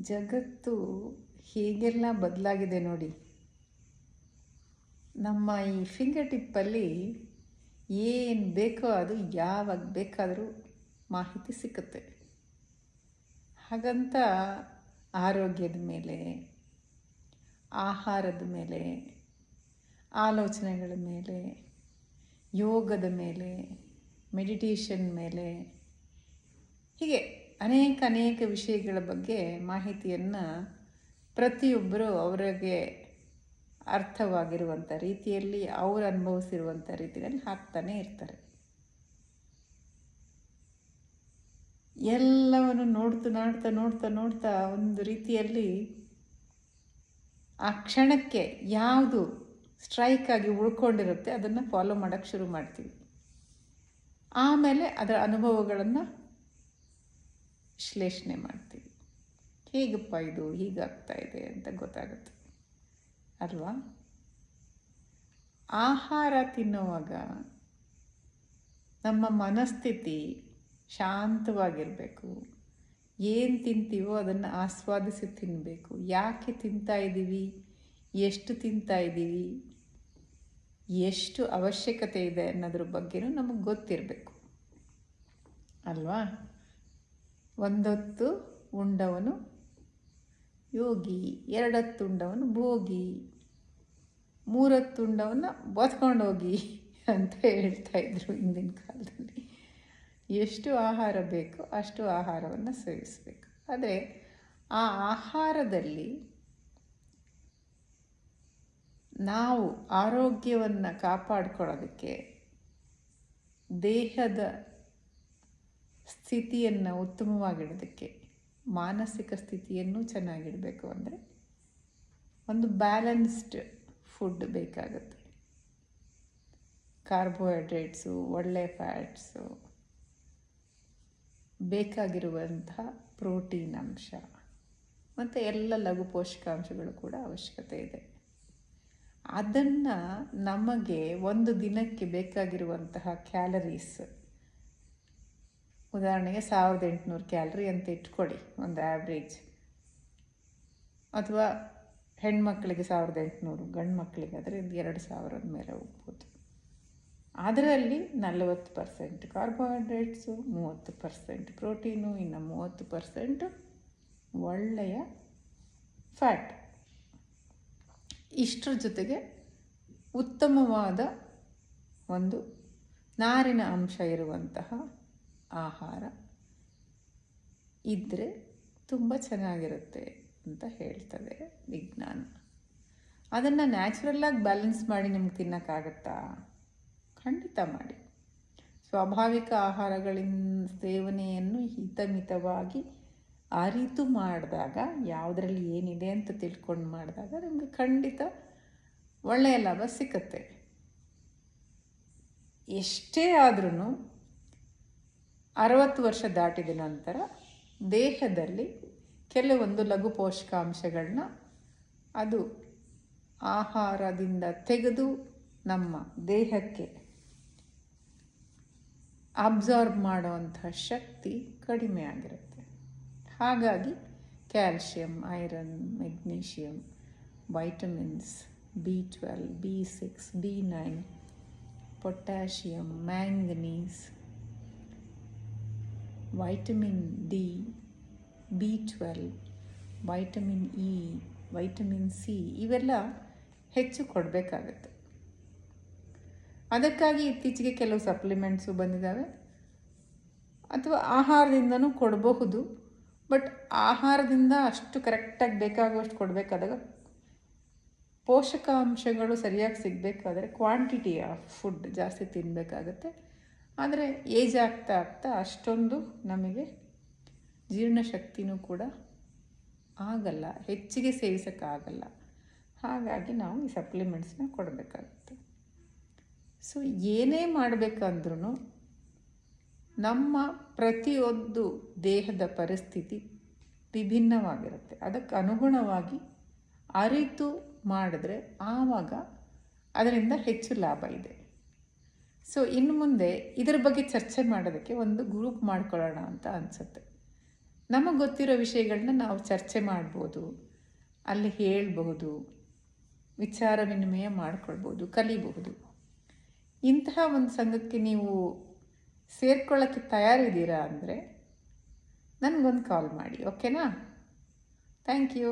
ಜಗತ್ತು ಹೇಗೆಲ್ಲ ಬದಲಾಗಿದೆ ನೋಡಿ. ನಮ್ಮ ಈ ಫಿಂಗರ್ ಟಿಪ್ಪಲ್ಲಿ ಏನು ಬೇಕೋ ಅದು ಯಾವಾಗ ಬೇಕಾದರೂ ಮಾಹಿತಿ ಸಿಕ್ಕುತ್ತೆ. ಹಾಗಂತ ಆರೋಗ್ಯದ ಮೇಲೆ, ಆಹಾರದ ಮೇಲೆ, ಆಲೋಚನೆಗಳ ಮೇಲೆ, ಯೋಗದ ಮೇಲೆ ಮೆಡಿಟೇಷನ್ ಮೇಲೆ, ಹೀಗೆ. ಅನೇಕ ಅನೇಕ ವಿಷಯಗಳ ಬಗ್ಗೆ ಮಾಹಿತಿಯನ್ನು ಪ್ರತಿಯೊಬ್ಬರು ಅವರಿಗೆ ಅರ್ಥವಾಗಿರುವಂಥ ರೀತಿಯಲ್ಲಿ ಅವರು ಅನುಭವಿಸಿರುವಂಥ ರೀತಿಯಲ್ಲಿ ಹಾಕ್ತಾನೆ ಇರ್ತಾರೆ. ಎಲ್ಲವನ್ನು ನೋಡ್ತಾ ನೋಡ್ತಾ ನೋಡ್ತಾ ನೋಡ್ತಾ ಒಂದು ರೀತಿಯಲ್ಲಿ ಆ ಕ್ಷಣಕ್ಕೆ ಯಾವುದು ಸ್ಟ್ರೈಕ್ ಆಗಿ ಉಳ್ಕೊಂಡಿರುತ್ತೆ ಅದನ್ನು ಫಾಲೋ ಮಾಡೋಕ್ಕೆ ಶುರು ಮಾಡ್ತೀವಿ. ಆಮೇಲೆ ಅದರ ಅನುಭವಗಳನ್ನು ವಿಶ್ಲೇಷಣೆ ಮಾಡ್ತೀವಿ. ಹೇಗಪ್ಪ ಇದು? ಹೀಗಾಗ್ತಾ ಇದೆ ಅಂತ ಗೊತ್ತಾಗುತ್ತೆ. ಅಲ್ವಾ? ಆಹಾರ ತಿನ್ನುವಾಗ ನಮ್ಮ ಮನಸ್ಥಿತಿ ಶಾಂತವಾಗಿರಬೇಕು. ಏನು ತಿಂತೀವೋ ಅದನ್ನು ಆಸ್ವಾದಿಸಿ ತಿನ್ನಬೇಕು ಯಾಕೆ ತಿಂತಾ ಇದ್ದೀವಿ ಎಷ್ಟು ತಿಂತಾ ಇದ್ದೀವಿ ಎಷ್ಟು ಅವಶ್ಯಕತೆ ಇದೆ ಅನ್ನೋದ್ರ ಬಗ್ಗೆನೂ ನಮಗೆ ಗೊತ್ತಿರಬೇಕು. ಅಲ್ವಾ? ಒಂದೊತ್ತು ಉಂಡವನು ಯೋಗಿ, ಎರಡತ್ತು ಉಂಡವನು ಭೋಗಿ, ಮೂರತ್ತು ಉಂಡವನ್ನ ಹೋಗಿ ಅಂತ ಹೇಳ್ತಾ ಇದ್ರು ಹಿಂದಿನ ಕಾಲದಲ್ಲಿ. ಎಷ್ಟು ಆಹಾರ ಬೇಕೋ ಅಷ್ಟು ಆಹಾರವನ್ನು ಸೇವಿಸಬೇಕು. ಆದರೆ ಆ ಆಹಾರದಲ್ಲಿ ನಾವು ಆರೋಗ್ಯವನ್ನು ಕಾಪಾಡ್ಕೊಳ್ಳೋದಕ್ಕೆ ದೇಹದ ಸ್ಥಿತಿಯನ್ನು ಉತ್ತಮವಾಗಿಡೋದಕ್ಕೆ, ಮಾನಸಿಕ ಸ್ಥಿತಿಯನ್ನು ಚೆನ್ನಾಗಿಡಬೇಕು ಅಂದರೆ ಒಂದು ಬ್ಯಾಲೆನ್ಸ್ಡ್ ಫುಡ್ ಬೇಕಾಗುತ್ತೆ. ಕಾರ್ಬೋಹೈಡ್ರೇಟ್ಸು ಒಳ್ಳೆ ಫ್ಯಾಟ್ಸು ಬೇಕಾಗಿರುವಂತಹ ಪ್ರೋಟೀನ್ ಅಂಶ, ಮತ್ತು ಎಲ್ಲ ಲಘು ಪೋಷಕಾಂಶಗಳು ಕೂಡ ಅವಶ್ಯಕತೆ ಇದೆ. ಅದನ್ನು ನಮಗೆ ಒಂದು ದಿನಕ್ಕೆ ಬೇಕಾಗಿರುವಂತಹ ಕ್ಯಾಲರೀಸ್ ಉದಾಹರಣೆಗೆ ಸಾವಿರದ ಎಂಟುನೂರು ಕ್ಯಾಲ್ರಿ ಅಂತ ಇಟ್ಕೊಳ್ಳಿ, ಒಂದು ಆ್ಯಾವ್ರೇಜ್ ಅಥವಾ ಹೆಣ್ಮಕ್ಳಿಗೆ ಸಾವಿರದ ಎಂಟುನೂರು ಗಂಡು ಮಕ್ಕಳಿಗಾದರೆ ಎರಡು ಸಾವಿರದ ಮೇಲೆ ಹೋಗ್ಬೋದು. ಅದರಲ್ಲಿ ನಲವತ್ತು ಪರ್ಸೆಂಟ್ ಕಾರ್ಬೋಹೈಡ್ರೇಟ್ಸು ಮೂವತ್ತು ಪರ್ಸೆಂಟ್ ಪ್ರೋಟೀನು ಇನ್ನು ಮೂವತ್ತು ಪರ್ಸೆಂಟು ಒಳ್ಳೆಯ ಫ್ಯಾಟ್ ಇಷ್ಟರ ಜೊತೆಗೆ ಉತ್ತಮವಾದ ಒಂದು ನಾರಿನ ಅಂಶ ಇರುವಂತಹ ಆಹಾರ ಇದ್ದರೆ ತುಂಬ ಚೆನ್ನಾಗಿರುತ್ತೆ ಅಂತ ಹೇಳ್ತದೆ ವಿಜ್ಞಾನ. ಅದನ್ನು ನ್ಯಾಚುರಲ್ಲಾಗಿ ಬ್ಯಾಲೆನ್ಸ್ ಮಾಡಿ ನಿಮ್ಗೆ ತಿನ್ನೋಕ್ಕಾಗತ್ತಾ? ಖಂಡಿತ ಮಾಡಿ. ಸ್ವಾಭಾವಿಕ ಆಹಾರಗಳಿಂದ ಸೇವನೆಯನ್ನು ಹಿತಮಿತವಾಗಿ ಅರಿತು ಮಾಡಿದಾಗ, ಯಾವುದರಲ್ಲಿ ಏನಿದೆ ಅಂತ ತಿಳ್ಕೊಂಡು ಮಾಡಿದಾಗ ನಿಮಗೆ ಖಂಡಿತ ಒಳ್ಳೆಯ ಲಾಭ ಸಿಕ್ಕತ್ತೆ ಎಷ್ಟೇ ಆದ್ರೂ ಅರವತ್ತು ವರ್ಷ ದಾಟಿದ ನಂತರ ದೇಹದಲ್ಲಿ ಕೆಲವೊಂದು ಲಘು ಪೋಷಕಾಂಶಗಳನ್ನ ಅದು ಆಹಾರದಿಂದ ತೆಗೆದು ನಮ್ಮ ದೇಹಕ್ಕೆ ಅಬ್ಸಾರ್ಬ್ ಮಾಡುವಂಥ ಶಕ್ತಿ ಕಡಿಮೆ ಆಗಿರುತ್ತೆ. ಹಾಗಾಗಿ calcium, iron magnesium vitamins, B twelve, B six, B nine potassium manganese vitamin D B twelve vitamin E vitamin C ಇವೆಲ್ಲ ಹೆಚ್ಚು ಕೊಡಬೇಕಾಗತ್ತೆ. ಅದಕ್ಕಾಗಿ ಇತ್ತೀಚೆಗೆ ಕೆಲವು ಸಪ್ಲಿಮೆಂಟ್ಸು ಬಂದಿದ್ದಾವೆ. ಅಥವಾ ಆಹಾರದಿಂದನೂ ಕೊಡಬಹುದು. ಬಟ್ ಆಹಾರದಿಂದ ಅಷ್ಟು ಕರೆಕ್ಟಾಗಿ ಬೇಕಾಗುವಷ್ಟು ಕೊಡಬೇಕಾದಾಗ ಪೋಷಕಾಂಶಗಳು ಸರಿಯಾಗಿ ಸಿಗಬೇಕಾದ್ರೆ ಕ್ವಾಂಟಿಟಿ ಆಫ್ ಫುಡ್ ಜಾಸ್ತಿ ತಿನ್ನಬೇಕಾಗತ್ತೆ ಆದರೆ ಏಜ್ ಆಗ್ತಾ ಆಗ್ತಾ ಅಷ್ಟೊಂದು ನಮಗೆ ಜೀರ್ಣಶಕ್ತಿನೂ ಕೂಡ ಆಗಲ್ಲ, ಹೆಚ್ಚಿಗೆ ಸೇವಿಸೋಕ್ಕಾಗಲ್ಲ. ಹಾಗಾಗಿ ನಾವು ಈ ಸಪ್ಲಿಮೆಂಟ್ಸ್ನ ಕೊಡಬೇಕಾಗುತ್ತೆ. ಸೊ ಏನೇ ಮಾಡಬೇಕಂದ್ರೂ ನಮ್ಮ ಪ್ರತಿಯೊಂದು ದೇಹದ ಪರಿಸ್ಥಿತಿ ವಿಭಿನ್ನವಾಗಿರುತ್ತೆ. ಅದಕ್ಕೆ ಅನುಗುಣವಾಗಿ ಅರಿತು ಮಾಡಿದ್ರೆ ಆವಾಗ ಅದರಿಂದ ಹೆಚ್ಚು ಲಾಭ ಇದೆ. ಸೊ ಇನ್ನು ಮುಂದೆ ಇದರ ಬಗ್ಗೆ ಚರ್ಚೆ ಮಾಡೋದಕ್ಕೆ ಒಂದು ಗ್ರೂಪ್ ಮಾಡ್ಕೊಳ್ಳೋಣ ಅಂತ ಅನಿಸುತ್ತೆ. ನಮಗೆ ಗೊತ್ತಿರೋ ವಿಷಯಗಳನ್ನ ನಾವು ಚರ್ಚೆ ಮಾಡ್ಬೋದು, ಅಲ್ಲಿ ಹೇಳಬಹುದು ವಿಚಾರ ವಿನಿಮಯ ಮಾಡ್ಕೊಳ್ಬೋದು, ಕಲಿಬಹುದು. ಇಂತಹ ಒಂದು ಸಂಘಕ್ಕೆ ನೀವು ಸೇರ್ಕೊಳ್ಳೋಕ್ಕೆ ತಯಾರಿದ್ದೀರಾ ಅಂದರೆ ನನಗೊಂದು ಕಾಲ್ ಮಾಡಿ ಓಕೆನಾ ಥ್ಯಾಂಕ್ ಯು